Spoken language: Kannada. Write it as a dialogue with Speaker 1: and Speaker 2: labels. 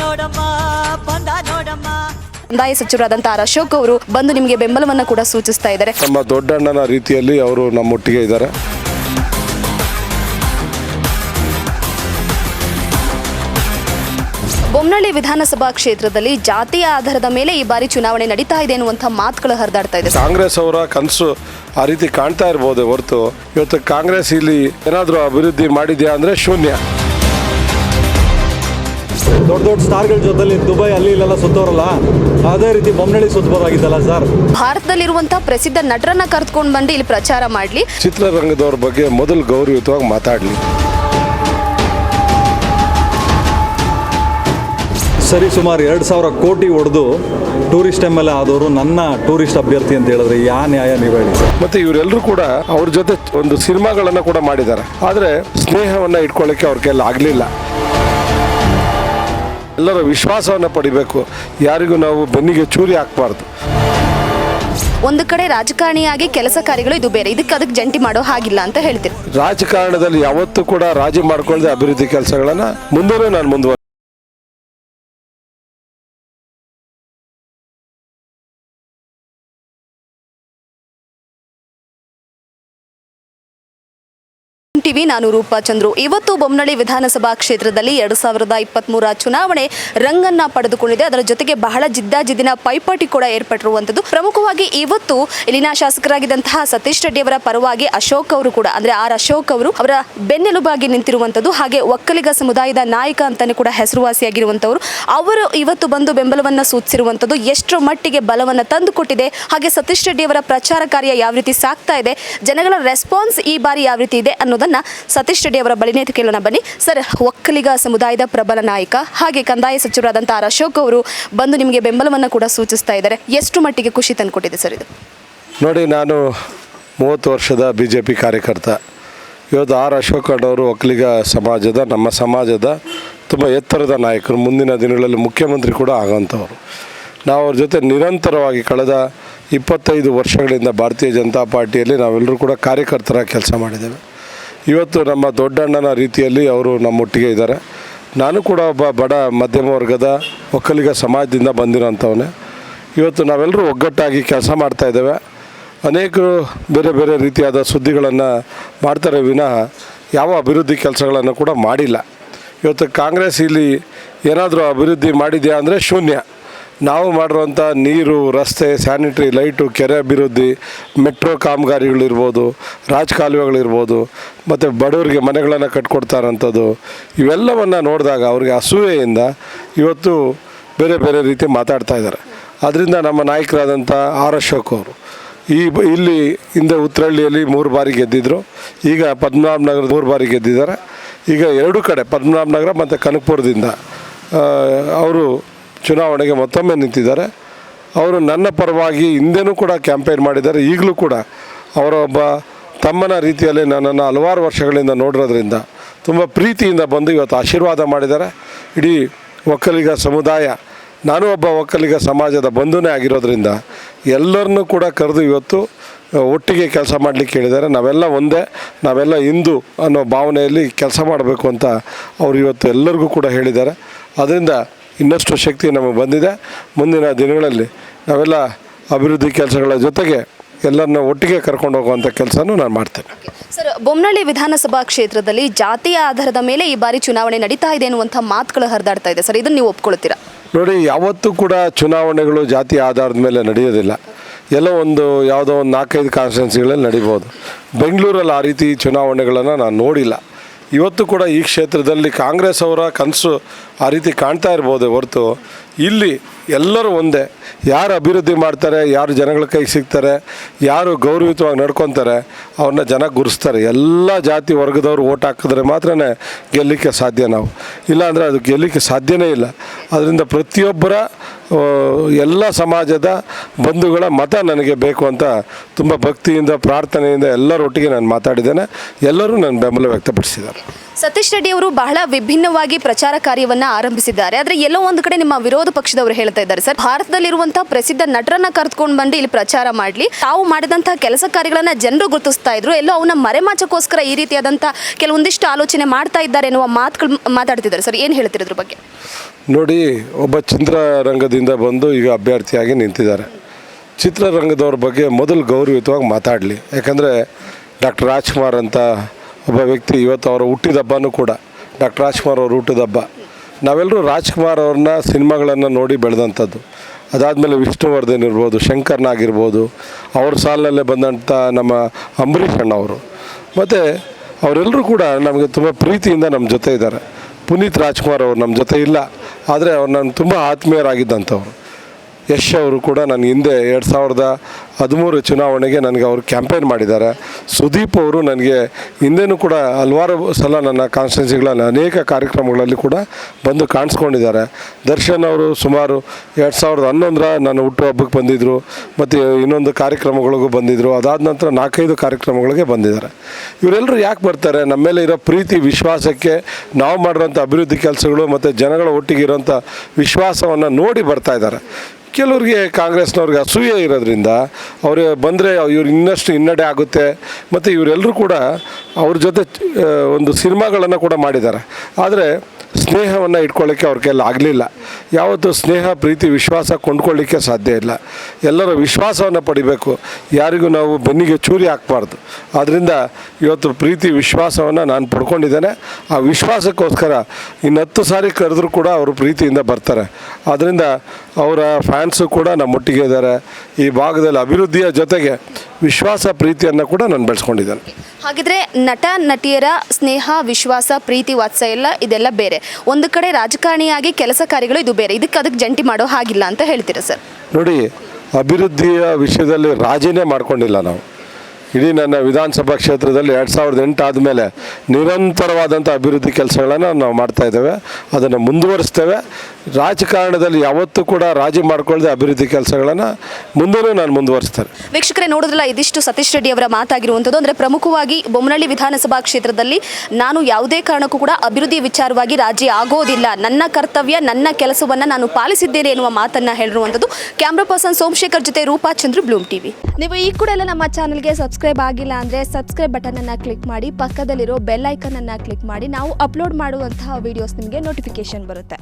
Speaker 1: ನೋಡಮ್ಮ ಬಂದ ನೋಡಮ್ಮ.
Speaker 2: ಕಂದಾಯ ಸಚಿವರಾದಂತಹ ಆರ್ ಅಶೋಕ್ ಅವರು ಬಂದು ನಿಮಗೆ ಬೆಂಬಲವನ್ನ ಕೂಡ ಸೂಚಿಸ್ತಾ ಇದ್ದಾರೆ.
Speaker 3: ನಮ್ಮ ದೊಡ್ಡಣ್ಣನ ರೀತಿಯಲ್ಲಿ ಅವರು ನಮ್ಮೊಟ್ಟಿಗೆ ಇದ್ದಾರೆ.
Speaker 2: ಬೊಮ್ಮನಳ್ಳಿ ವಿಧಾನಸಭಾ ಕ್ಷೇತ್ರದಲ್ಲಿ ಜಾತಿಯ ಆಧಾರದ ಮೇಲೆ ಈ ಬಾರಿ ಚುನಾವಣೆ ನಡೀತಾ ಇದೆ ಅನ್ನುವಂಥ ಮಾತುಗಳು ಹರಿದಾಡ್ತಾ ಇದೆ.
Speaker 3: ಕಾಂಗ್ರೆಸ್ ಅವರ ಕನಸು ಆ ರೀತಿ ಕಾಣ್ತಾ ಇರ್ಬೋದು ಹೊರತು ಇವತ್ತು ಕಾಂಗ್ರೆಸ್ ಇಲ್ಲಿ ಏನಾದರೂ ಅಭಿವೃದ್ಧಿ ಮಾಡಿದ್ಯಾ ಅಂದರೆ ಶೂನ್ಯ.
Speaker 4: ದೊಡ್ಡ ದೊಡ್ಡ ಸ್ಟಾರ್ಗಳ ಜೊತೆಲಿ ದುಬೈ ಅಲ್ಲಿ ಇಲ್ಲೆಲ್ಲ ಸುತ್ತೋರಲ್ಲ ಅದೇ ರೀತಿ ಬೊಮ್ಮನಳ್ಳಿ ಸುತ್ತಬಹುದಾಗಿದ್ದಲ್ಲ ಸರ್.
Speaker 2: ಭಾರತದಲ್ಲಿರುವಂತಹ ಪ್ರಸಿದ್ಧ ನಟರನ್ನ ಕರೆದುಕೊಂಡು ಬಂದು ಇಲ್ಲಿ ಪ್ರಚಾರ ಮಾಡಲಿ.
Speaker 3: ಚಿತ್ರರಂಗದವ್ರ ಬಗ್ಗೆ ಮೊದಲು ಗೌರವಯುತವಾಗಿ ಮಾತಾಡಲಿ.
Speaker 4: ಸರಿ ಸುಮಾರು ಎರಡು ಸಾವಿರ ಕೋಟಿ ಹೊಡೆದು ಟೂರಿಸ್ಟ್ ಎಂ ಎಲ್ ಎ ಆದವರು ನನ್ನ ಟೂರಿಸ್ಟ್ ಅಭ್ಯರ್ಥಿ ಅಂತ ಹೇಳಿದ್ರೆ ಯಾ ನ್ಯಾಯ ನೀವು ಹೇಳಿ. ಸರ್
Speaker 3: ಮತ್ತೆ ಇವರೆಲ್ಲರೂ ಕೂಡ ಅವ್ರ ಜೊತೆ ಒಂದು ಸಿನಿಮಾಗಳನ್ನ ಕೂಡ ಮಾಡಿದ್ದಾರೆ. ಆದರೆ ಸ್ನೇಹವನ್ನ ಇಟ್ಕೊಳ್ಳಕ್ಕೆ ಅವ್ರ ಕೈಯಲ್ಲಿ ಆಗಲಿಲ್ಲ. ಎಲ್ಲರ ವಿಶ್ವಾಸವನ್ನು ಪಡಿಬೇಕು. ಯಾರಿಗೂ ನಾವು ಬೆನ್ನಿಗೆ ಚೂರಿ ಹಾಕಬಾರ್ದು.
Speaker 2: ಒಂದು ಕಡೆ ರಾಜಕಾರಣಿಯಾಗಿ ಕೆಲಸ ಕಾರ್ಯಗಳು ಇದು ಬೇರೆ. ಇದಕ್ಕೆ ಅದಕ್ಕೆ ಜಂಟಿ ಮಾಡೋ ಹಾಗಿಲ್ಲ ಅಂತ ಹೇಳ್ತೀರಿ.
Speaker 3: ರಾಜಕಾರಣದಲ್ಲಿ ಯಾವತ್ತೂ ಕೂಡ ರಾಜಿ ಮಾಡ್ಕೊಳ್ಳದೆ ಅಭಿವೃದ್ಧಿ ಕೆಲಸಗಳನ್ನು ಮುಂದೆನೂ ನಾನು ಮುಂದುವರೆ
Speaker 2: ಟಿವಿ ನಾನು ರೂಪಾ ಚಂದ್ರು. ಇವತ್ತು ಬೊಮ್ಮನಳ್ಳಿ ವಿಧಾನಸಭಾ ಕ್ಷೇತ್ರದಲ್ಲಿ ಎರಡು ಸಾವಿರದ ಇಪ್ಪತ್ತ್ಮೂರ ಚುನಾವಣೆ ರಂಗನ್ನ ಪಡೆದುಕೊಂಡಿದೆ. ಅದರ ಜೊತೆಗೆ ಬಹಳ ಜಿದ್ದಾಜಿದ್ದಿನ ಪೈಪಾಟಿ ಕೂಡ ಏರ್ಪಟ್ಟಿರುವಂಥದ್ದು ಪ್ರಮುಖವಾಗಿ ಇವತ್ತು ಇಲ್ಲಿನ ಶಾಸಕರಾಗಿದ್ದಂತಹ ಸತೀಶ್ ರೆಡ್ಡಿ ಅವರ ಪರವಾಗಿ ಅಶೋಕ್ ಅವರು ಕೂಡ, ಅಂದ್ರೆ ಆರ್ ಅಶೋಕ್ ಅವರು ಅವರ ಬೆನ್ನೆಲುಬಾಗಿ ನಿಂತಿರುವಂಥದ್ದು ಹಾಗೆ ಒಕ್ಕಲಿಗ ಸಮುದಾಯದ ನಾಯಕ ಅಂತಾನೆ ಕೂಡ ಹೆಸರುವಾಸಿಯಾಗಿರುವಂಥವರು ಅವರು ಇವತ್ತು ಬಂದು ಬೆಂಬಲವನ್ನ ಸೂಚಿಸಿರುವಂಥದ್ದು ಎಷ್ಟರ ಮಟ್ಟಿಗೆ ಬಲವನ್ನ ತಂದುಕೊಟ್ಟಿದೆ. ಹಾಗೆ ಸತೀಶ್ ರೆಡ್ಡಿ ಅವರ ಪ್ರಚಾರ ಕಾರ್ಯ ಯಾವ ರೀತಿ ಸಾಕ್ತಾ ಇದೆ, ಜನಗಳ ರೆಸ್ಪಾನ್ಸ್ ಈ ಬಾರಿ ಯಾವ ರೀತಿ ಇದೆ ಅನ್ನೋದನ್ನ ಸತೀಶ್ ರೆಡ್ಡಿ ಅವರ ಬಳಿನೇ ಕೇಳೋಣ. ಬನ್ನಿ. ಸರ್, ಒಕ್ಕಲಿಗ ಸಮುದಾಯದ ಪ್ರಬಲ ನಾಯಕ, ಹಾಗೆ ಕಂದಾಯ ಸಚಿವರಾದಂತಹ ಅಶೋಕ್ ಅವರು ಬಂದು ನಿಮಗೆ ಬೆಂಬಲವನ್ನು ಕೂಡ ಸೂಚಿಸ್ತಾ ಇದ್ದಾರೆ. ಎಷ್ಟು ಮಟ್ಟಿಗೆ ಖುಷಿ ತಂದುಕೊಟ್ಟಿದೆ ಸರ್ ಇದು?
Speaker 3: ನೋಡಿ, ನಾನು ಮೂವತ್ತು ವರ್ಷದ ಬಿ ಜೆ ಪಿ ಕಾರ್ಯಕರ್ತ. ಇವತ್ತು ಆರ್ ಅಶೋಕ್ ಅವರು ಒಕ್ಕಲಿಗ ಸಮಾಜದ, ನಮ್ಮ ಸಮಾಜದ ತುಂಬ ಎತ್ತರದ ನಾಯಕರು. ಮುಂದಿನ ದಿನಗಳಲ್ಲಿ ಮುಖ್ಯಮಂತ್ರಿ ಕೂಡ ಆಗೋಂಥವ್ರು ನಾವು ಅವ್ರ ಜೊತೆ ನಿರಂತರವಾಗಿ ಕಳೆದ ಇಪ್ಪತ್ತೈದು ವರ್ಷಗಳಿಂದ ಭಾರತೀಯ ಜನತಾ ಪಾರ್ಟಿಯಲ್ಲಿ ನಾವೆಲ್ಲರೂ ಕೂಡ ಕಾರ್ಯಕರ್ತರ ಕೆಲಸ ಮಾಡಿದ್ದೇವೆ. ಇವತ್ತು ನಮ್ಮ ದೊಡ್ಡಣ್ಣನ ರೀತಿಯಲ್ಲಿ ಅವರು ನಮ್ಮೊಟ್ಟಿಗೆ ಇದ್ದಾರೆ. ನಾನು ಕೂಡ ಒಬ್ಬ ಬಡ ಮಧ್ಯಮ ವರ್ಗದ ಒಕ್ಕಲಿಗ ಸಮಾಜದಿಂದ ಬಂದಿರೋಂಥವನೇ ಇವತ್ತು ನಾವೆಲ್ಲರೂ ಒಗ್ಗಟ್ಟಾಗಿ ಕೆಲಸ ಮಾಡ್ತಾ ಇದ್ದೇವೆ. ಅನೇಕರು ಬೇರೆ ಬೇರೆ ರೀತಿಯಾದ ಸುದ್ದಿಗಳನ್ನು ಮಾಡ್ತಾರೆ ವಿನಃ ಯಾವ ಅಭಿವೃದ್ಧಿ ಕೆಲಸಗಳನ್ನು ಕೂಡ ಮಾಡಿಲ್ಲ. ಇವತ್ತು ಕಾಂಗ್ರೆಸ್ ಇಲ್ಲಿ ಏನಾದರೂ ಅಭಿವೃದ್ಧಿ ಮಾಡಿದೆಯಾ ಅಂದರೆ ಶೂನ್ಯ. ನಾವು ಮಾಡಿರುವಂಥ ನೀರು, ರಸ್ತೆ ಸ್ಯಾನಿಟ್ರಿ ಲೈಟು ಕೆರೆ ಅಭಿವೃದ್ಧಿ, ಮೆಟ್ರೋ ಕಾಮಗಾರಿಗಳಿರ್ಬೋದು, ರಾಜಕಾಲುವೆಗಳಿರ್ಬೋದು, ಮತ್ತು ಬಡವರಿಗೆ ಮನೆಗಳನ್ನು ಕಟ್ಕೊಡ್ತಾರಂಥದ್ದು, ಇವೆಲ್ಲವನ್ನು ನೋಡಿದಾಗ ಅವ್ರಿಗೆ ಅಸೂಯೆಯಿಂದ ಇವತ್ತು ಬೇರೆ ಬೇರೆ ರೀತಿ ಮಾತಾಡ್ತಾ ಇದ್ದಾರೆ. ಅದರಿಂದ ನಮ್ಮ ನಾಯಕರಾದಂಥ ಆರ್ ಅಶೋಕ್ ಅವರು, ಈ ಇಲ್ಲಿ ಹಿಂದೆ ಉತ್ತರಹಳ್ಳಿಯಲ್ಲಿ ಮೂರು ಬಾರಿ ಗೆದ್ದಿದ್ರು, ಈಗ ಪದ್ಮನಾಭ ನಗರ ಮೂರು ಬಾರಿ ಗೆದ್ದಿದ್ದಾರೆ. ಈಗ ಎರಡು ಕಡೆ, ಪದ್ಮನಾಭ ನಗರ ಮತ್ತು ಕನಕಪುರದಿಂದ ಅವರು ಚುನಾವಣೆಗೆ ಮತ್ತೊಮ್ಮೆ ನಿಂತಿದ್ದಾರೆ. ಅವರು ನನ್ನ ಪರವಾಗಿ ಹಿಂದೆನೂ ಕೂಡ ಕ್ಯಾಂಪೇನ್ ಮಾಡಿದ್ದಾರೆ. ಈಗಲೂ ಕೂಡ ಅವರ ಒಬ್ಬ ತಮ್ಮನ ರೀತಿಯಲ್ಲಿ ನನ್ನನ್ನು ಹಲವಾರು ವರ್ಷಗಳಿಂದ ನೋಡಿರೋದ್ರಿಂದ ತುಂಬ ಪ್ರೀತಿಯಿಂದ ಬಂದು ಇವತ್ತು ಆಶೀರ್ವಾದ ಮಾಡಿದ್ದಾರೆ. ಇಡೀ ಒಕ್ಕಲಿಗ ಸಮುದಾಯ, ನಾನು ಒಬ್ಬ ಒಕ್ಕಲಿಗ ಸಮಾಜದ ಬಂಧುನೇ ಆಗಿರೋದ್ರಿಂದ ಎಲ್ಲರನ್ನೂ ಕೂಡ ಕರೆದು ಇವತ್ತು ಒಟ್ಟಿಗೆ ಕೆಲಸ ಮಾಡಲಿಕ್ಕೆ ಹೇಳಿದ್ದಾರೆ. ನಾವೆಲ್ಲ ಒಂದೇ, ನಾವೆಲ್ಲ ಹಿಂದೂ ಅನ್ನೋ ಭಾವನೆಯಲ್ಲಿ ಕೆಲಸ ಮಾಡಬೇಕು ಅಂತ ಅವರು ಇವತ್ತು ಎಲ್ಲರಿಗೂ ಕೂಡ ಹೇಳಿದ್ದಾರೆ. ಅದರಿಂದ ಇನ್ನಷ್ಟು ಶಕ್ತಿ ನಮಗೆ ಬಂದಿದೆ. ಮುಂದಿನ ದಿನಗಳಲ್ಲಿ ನಾವೆಲ್ಲ ಅಭಿವೃದ್ಧಿ ಕೆಲಸಗಳ ಜೊತೆಗೆ ಎಲ್ಲರನ್ನ ಒಟ್ಟಿಗೆ ಕರ್ಕೊಂಡು ಹೋಗುವಂಥ ಕೆಲಸನೂ ನಾನು ಮಾಡ್ತೇನೆ.
Speaker 2: ಸರ್ ಬೊಮ್ಮನಹಳ್ಳಿ ವಿಧಾನಸಭಾ ಕ್ಷೇತ್ರದಲ್ಲಿ ಜಾತಿಯ ಆಧಾರದ ಮೇಲೆ ಈ ಬಾರಿ ಚುನಾವಣೆ ನಡೀತಾ ಇದೆ ಅನ್ನುವಂಥ ಮಾತುಗಳು ಹರಿದಾಡ್ತಾ ಇದೆ. ಸರ್ ಇದನ್ನು ನೀವು ಒಪ್ಕೊಳ್ತೀರಾ?
Speaker 3: ನೋಡಿ ಯಾವತ್ತೂ ಕೂಡ ಚುನಾವಣೆಗಳು ಜಾತಿ ಆಧಾರದ ಮೇಲೆ ನಡೆಯೋದಿಲ್ಲ. ಎಲ್ಲೋ ಒಂದು ಯಾವುದೋ ಒಂದು ನಾಲ್ಕೈದು ಕಾನ್ಸ್ಟೆನ್ಸಿಗಳಲ್ಲಿ ನಡಿಬೋದು. ಬೆಂಗಳೂರಲ್ಲಿ ಆ ರೀತಿ ಚುನಾವಣೆಗಳನ್ನು ನಾನು ನೋಡಿಲ್ಲ. ಇವತ್ತು ಕೂಡ ಈ ಕ್ಷೇತ್ರದಲ್ಲಿ ಕಾಂಗ್ರೆಸ್ ಅವರ ಕನಸು ಆ ರೀತಿ ಕಾಣ್ತಾ ಇರ್ಬೋದು ಹೊರತು ಇಲ್ಲಿ ಎಲ್ಲರೂ ಒಂದೇ. ಯಾರು ಅಭಿವೃದ್ಧಿ ಮಾಡ್ತಾರೆ, ಯಾರು ಜನಗಳ ಕೈಗೆ ಸಿಗ್ತಾರೆ, ಯಾರು ಗೌರವಿತವಾಗಿ ನಡ್ಕೊತಾರೆ, ಅವ್ರನ್ನ ಜನ ಗುರುಸ್ತಾರೆ. ಎಲ್ಲ ಜಾತಿ ವರ್ಗದವರು ಓಟ್ ಹಾಕಿದ್ರೆ ಮಾತ್ರ ಗೆಲ್ಲಲಿಕ್ಕೆ ಸಾಧ್ಯ ನಾವು. ಇಲ್ಲಾಂದರೆ ಅದು ಗೆಲ್ಲಲಿಕ್ಕೆ ಸಾಧ್ಯನೇ ಇಲ್ಲ. ಅದರಿಂದ ಪ್ರತಿಯೊಬ್ಬರ ಎಲ್ಲ ಸಮಾಜದ ಬಂಧುಗಳ ಮತ ನನಗೆ ಬೇಕು ಅಂತ ತುಂಬ ಭಕ್ತಿಯಿಂದ, ಪ್ರಾರ್ಥನೆಯಿಂದ ಎಲ್ಲರೊಟ್ಟಿಗೆ ನಾನು ಮಾತಾಡಿದ್ದೇನೆ. ಎಲ್ಲರೂ ನನ್ನ ಬೆಂಬಲ ವ್ಯಕ್ತಪಡಿಸಿದ್ದಾರೆ.
Speaker 2: ಸತೀಶ್ ರೆಡ್ಡಿ ಅವರು ಬಹಳ ವಿಭಿನ್ನವಾಗಿ ಪ್ರಚಾರ ಕಾರ್ಯವನ್ನ ಆರಂಭಿಸಿದ್ದಾರೆ. ಆದ್ರೆ ಎಲ್ಲೋ ಒಂದು ಕಡೆ ನಿಮ್ಮ ವಿರೋಧ ಪಕ್ಷದವರು ಹೇಳ್ತಾ ಇದ್ದಾರೆ. ಸರ್ ಭಾರತದಲ್ಲಿರುವಂತಹ ಪ್ರಸಿದ್ಧ ನಟರನ್ನ ಕರೆದುಕೊಂಡು ಬಂದು ಇಲ್ಲಿ ಪ್ರಚಾರ ಮಾಡಲಿ. ತಾವು ಮಾಡಿದಂತಹ ಕೆಲಸ ಕಾರ್ಯಗಳನ್ನ ಜನರು ಗುರುತಿಸ್ತಾ ಇದ್ರು. ಎಲ್ಲೋ ಅವನ ಮರೆಮಾಚಕ್ಕೋಸ್ಕರ ಈ ರೀತಿಯಾದಂತಹ ಕೆಲವೊಂದಿಷ್ಟು ಆಲೋಚನೆ ಮಾಡ್ತಾ ಇದ್ದಾರೆ ಎನ್ನುವ ಮಾತುಗಳು ಮಾತಾಡ್ತಿದ್ದಾರೆ. ಸರ್, ಏನು ಹೇಳ್ತಿರೋದ್ರ ಬಗ್ಗೆ?
Speaker 3: ನೋಡಿ, ಒಬ್ಬ ಚಿತ್ರರಂಗದಿಂದ ಬಂದು ಈಗ ಅಭ್ಯರ್ಥಿಯಾಗಿ ನಿಂತಿದ್ದಾರೆ. ಚಿತ್ರರಂಗದವ್ರ ಬಗ್ಗೆ ಮೊದಲು ಗೌರವಯುತವಾಗಿ ಮಾತಾಡಲಿ. ಯಾಕಂದರೆ ಡಾಕ್ಟರ್ ರಾಜ್ಕುಮಾರ್ ಅಂತ ಒಬ್ಬ ವ್ಯಕ್ತಿ ಇವತ್ತು ಅವರ ಹುಟ್ಟಿದಬ್ಬನೂ ಕೂಡ ಡಾಕ್ಟರ್ ರಾಜ್ಕುಮಾರ್ ಅವ್ರ ಹುಟ್ಟಿದಬ್ಬ ನಾವೆಲ್ಲರೂ ರಾಜ್ಕುಮಾರ್ ಅವ್ರನ್ನ ಸಿನಿಮಾಗಳನ್ನು ನೋಡಿ ಬೆಳೆದಂಥದ್ದು. ಅದಾದಮೇಲೆ ವಿಷ್ಣುವರ್ಧನ್ ಇರ್ಬೋದು ಶಂಕರ್ನಾಗಿರ್ಬೋದು ಅವ್ರ ಸಾಲಿನಲ್ಲೇ ಬಂದಂಥ ನಮ್ಮ ಅಂಬರೀಷ್ ಅಣ್ಣ ಅವರು. ಮತ್ತು ಅವರೆಲ್ಲರೂ ಕೂಡ ನಮಗೆ ತುಂಬ ಪ್ರೀತಿಯಿಂದ ನಮ್ಮ ಜೊತೆ ಇದ್ದಾರೆ. ಪುನೀತ್ ರಾಜ್ಕುಮಾರ್ ಅವರು ನಮ್ಮ ಜೊತೆ ಇಲ್ಲ, ಆದರೆ ಅವ್ರು ನಾನು ತುಂಬ ಆತ್ಮೀಯರಾಗಿದ್ದಂಥವ್ರು. ಯಶ್ ಅವರು ಕೂಡ ನನ್ನ ಹಿಂದೆ ಎರಡು ಸಾವಿರದ ಹದಿಮೂರು ಚುನಾವಣೆಗೆ ನನಗೆ ಅವರು ಕ್ಯಾಂಪೇನ್ ಮಾಡಿದ್ದಾರೆ. ಸುದೀಪ್ ಅವರು ನನಗೆ ಹಿಂದೆನೂ ಕೂಡ ಹಲವಾರು ಸಲ ನನ್ನ ಕಾನ್ಸ್ಟಿಟ್ಯೂನ್ಸಿಗಳಲ್ಲಿ ಅನೇಕ ಕಾರ್ಯಕ್ರಮಗಳಲ್ಲಿ ಕೂಡ ಬಂದು ಕಾಣಿಸ್ಕೊಂಡಿದ್ದಾರೆ. ದರ್ಶನ್ ಅವರು ಸುಮಾರು ಎರಡು ಸಾವಿರದ ಹನ್ನೊಂದರ ನನ್ನ ಹುಟ್ಟುಹಬ್ಬಕ್ಕೆ ಬಂದಿದ್ದರು ಮತ್ತು ಇನ್ನೊಂದು ಕಾರ್ಯಕ್ರಮಗಳಿಗೂ ಬಂದಿದ್ದರು ಅದಾದ ನಂತರ ನಾಲ್ಕೈದು ಕಾರ್ಯಕ್ರಮಗಳಿಗೆ ಬಂದಿದ್ದಾರೆ. ಇವರೆಲ್ಲರೂ ಯಾಕೆ ಬರ್ತಾರೆ? ನಮ್ಮ ಮೇಲೆ ಇರೋ ಪ್ರೀತಿ, ವಿಶ್ವಾಸಕ್ಕೆ ನಾವು ಮಾಡಿರೋಂಥ ಅಭಿವೃದ್ಧಿ ಕೆಲಸಗಳು, ಮತ್ತು ಜನಗಳ ಒಟ್ಟಿಗೆ ಇರೋಂಥ ವಿಶ್ವಾಸವನ್ನು ನೋಡಿ ಬರ್ತಾ ಇದ್ದಾರೆ. ಕೆಲವ್ರಿಗೆ ಕಾಂಗ್ರೆಸ್ನವ್ರಿಗೆ ಅಸೂಯೆ ಇರೋದ್ರಿಂದ ಅವರು ಬಂದರೆ ಇವ್ರು ಇನ್ನಷ್ಟು ಹಿನ್ನಡೆ ಆಗುತ್ತೆ. ಮತ್ತು ಇವರೆಲ್ಲರೂ ಕೂಡ ಅವ್ರ ಜೊತೆ ಒಂದು ಸಿನಿಮಾಗಳನ್ನು ಕೂಡ ಮಾಡಿದ್ದಾರೆ. ಆದರೆ ಸ್ನೇಹವನ್ನು ಇಟ್ಕೊಳ್ಳೋಕ್ಕೆ ಅವ್ರ ಕೈಯಲ್ಲಿ ಆಗಲಿಲ್ಲ. ಯಾವತ್ತು ಸ್ನೇಹ, ಪ್ರೀತಿ, ವಿಶ್ವಾಸ ಕೊಂಡ್ಕೊಳ್ಳಿಕ್ಕೆ ಸಾಧ್ಯ ಇಲ್ಲ. ಎಲ್ಲರ ವಿಶ್ವಾಸವನ್ನು ಪಡಿಬೇಕು. ಯಾರಿಗೂ ನಾವು ಬೆನ್ನಿಗೆ ಚೂರಿ ಹಾಕಬಾರ್ದು. ಆದ್ದರಿಂದ ಇವತ್ತು ಪ್ರೀತಿ, ವಿಶ್ವಾಸವನ್ನು ನಾನು ಪಡ್ಕೊಂಡಿದ್ದೇನೆ. ಆ ವಿಶ್ವಾಸಕ್ಕೋಸ್ಕರ ಇನ್ನು ಹತ್ತು ಸಾರಿ ಕರೆದ್ರೂ ಕೂಡ ಅವರು ಪ್ರೀತಿಯಿಂದ ಬರ್ತಾರೆ. ಆದ್ದರಿಂದ ಅವರ ಫ್ಯಾನ್ಸು ಕೂಡ ನಮ್ಮೊಟ್ಟಿಗೆ ಇದ್ದಾರೆ. ಈ ಭಾಗದಲ್ಲಿ ಅಭಿವೃದ್ಧಿಯ ಜೊತೆಗೆ ವಿಶ್ವಾಸ ಪ್ರೀತಿಯನ್ನು ಕೂಡ ನಾನು ಬೆಳೆಸ್ಕೊಂಡಿದ್ದೇನೆ.
Speaker 2: ಹಾಗಿದ್ರೆ ನಟ ನಟಿಯರ ಸ್ನೇಹ ವಿಶ್ವಾಸ ಪ್ರೀತಿ ವಾತ್ಸಲ್ಯ ಇದೆಲ್ಲ ಬೇರೆ. ಒಂದು ಕಡೆ ರಾಜಕಾರಣಿಯಾಗಿ ಕೆಲಸ ಕಾರ್ಯಗಳು ಇದು ಬೇರೆ. ಇದಕ್ಕೆ ಅದಕ್ಕೆ ಜಂಟಿ ಮಾಡೋ ಹಾಗಿಲ್ಲ ಅಂತ ಹೇಳ್ತೀರಾ ಸರ್?
Speaker 3: ನೋಡಿ ಅಭಿವೃದ್ಧಿಯ ವಿಷಯದಲ್ಲಿ ರಾಜಿನೇ ಮಾಡ್ಕೊಂಡಿಲ್ಲ ನಾವು. ಇಡೀ ನನ್ನ ವಿಧಾನಸಭಾ ಕ್ಷೇತ್ರದಲ್ಲಿ ಎರಡು ಸಾವಿರದ ಎಂಟು ಆದಮೇಲೆ ನಿರಂತರವಾದಂಥ ಅಭಿವೃದ್ಧಿ ಕೆಲಸಗಳನ್ನು ನಾವು ಮಾಡ್ತಾ ಇದ್ದೇವೆ. ಅದನ್ನು ಮುಂದುವರಿಸ್ತೇವೆ. ರಾಜಕಾರಣದಲ್ಲಿ ಯಾವತ್ತೂ ಕೂಡ ರಾಜಿ ಮಾಡ್ಕೊಳ್ಳದೆ ಅಭಿವೃದ್ಧಿ ಕೆಲಸಗಳನ್ನು ಮುಂದೆನೂ ನಾನು ಮುಂದುವರಿಸ್ತೇನೆ.
Speaker 2: ವೀಕ್ಷಕರೇ ನೋಡಿದ್ರಲ್ಲ ಇದಿಷ್ಟು ಸತೀಶ್ ರೆಡ್ಡಿ ಅವರ ಮಾತಾಗಿರುವಂಥದ್ದು ಅಂದರೆ ಪ್ರಮುಖವಾಗಿ ಬೊಮ್ಮನಹಳ್ಳಿ ವಿಧಾನಸಭಾ ಕ್ಷೇತ್ರದಲ್ಲಿ ನಾನು ಯಾವುದೇ ಕಾರಣಕ್ಕೂ ಕೂಡ ಅಭಿವೃದ್ಧಿ ವಿಚಾರವಾಗಿ ರಾಜಿ ಆಗೋದಿಲ್ಲ. ನನ್ನ ಕರ್ತವ್ಯ ನನ್ನ ಕೆಲಸವನ್ನು ನಾನು ಪಾಲಿಸಿದ್ದೇನೆ ಎನ್ನುವ ಮಾತನ್ನ ಹೇಳಿರುವಂಥದ್ದು ಕ್ಯಾಮ್ರಾ ಪರ್ಸನ್ ಸೋಮಶೇಖರ್ ಜೊತೆ ರೂಪಾ ಚಂದ್ರ ಬ್ಲೂಮ್ ಟಿವಿ. ನೀವು ಈ ಕೂಡ ಎಲ್ಲ ನಮ್ಮ ಚಾನಲ್ಗೆ ಸಬ್ಸ್ಕ್ರೈಬ್ ಆಗಿಲ್ಲ ಅಂದರೆ ಸಬ್ಸ್ಕ್ರೈಬ್ ಬಟನ್ ಅನ್ನ ಕ್ಲಿಕ್ ಮಾಡಿ ಪಕ್ಕದಲ್ಲಿರೋ ಬೆಲ್ ಐಕನ್ ಅನ್ನ ಕ್ಲಿಕ್ ಮಾಡಿ ನಾವು ಅಪ್ಲೋಡ್ ಮಾಡುವಂತಹ ವಿಡಿಯೋಸ್ ನಿಮಗೆ ನೋಟಿಫಿಕೇಶನ್ ಬರುತ್ತೆ.